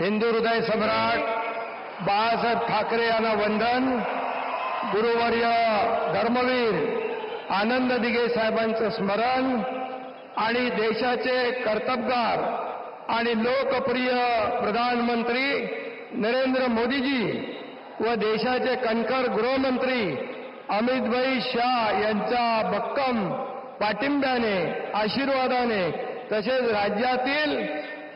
हिंदू हृदय सम्राट बाळासाहेब ठाकरे यांना वंदन. गुरुवर्य धर्मवीर आनंद दिघे साहेबांचं स्मरण आणि देशाचे कर्तबगार आणि लोकप्रिय प्रधानमंत्री नरेंद्र मोदीजी व देशाचे कणखर गृहमंत्री अमितभाई शाह यांच्या भक्कम पाठिंब्याने आशीर्वादाने तसेच राज्यातील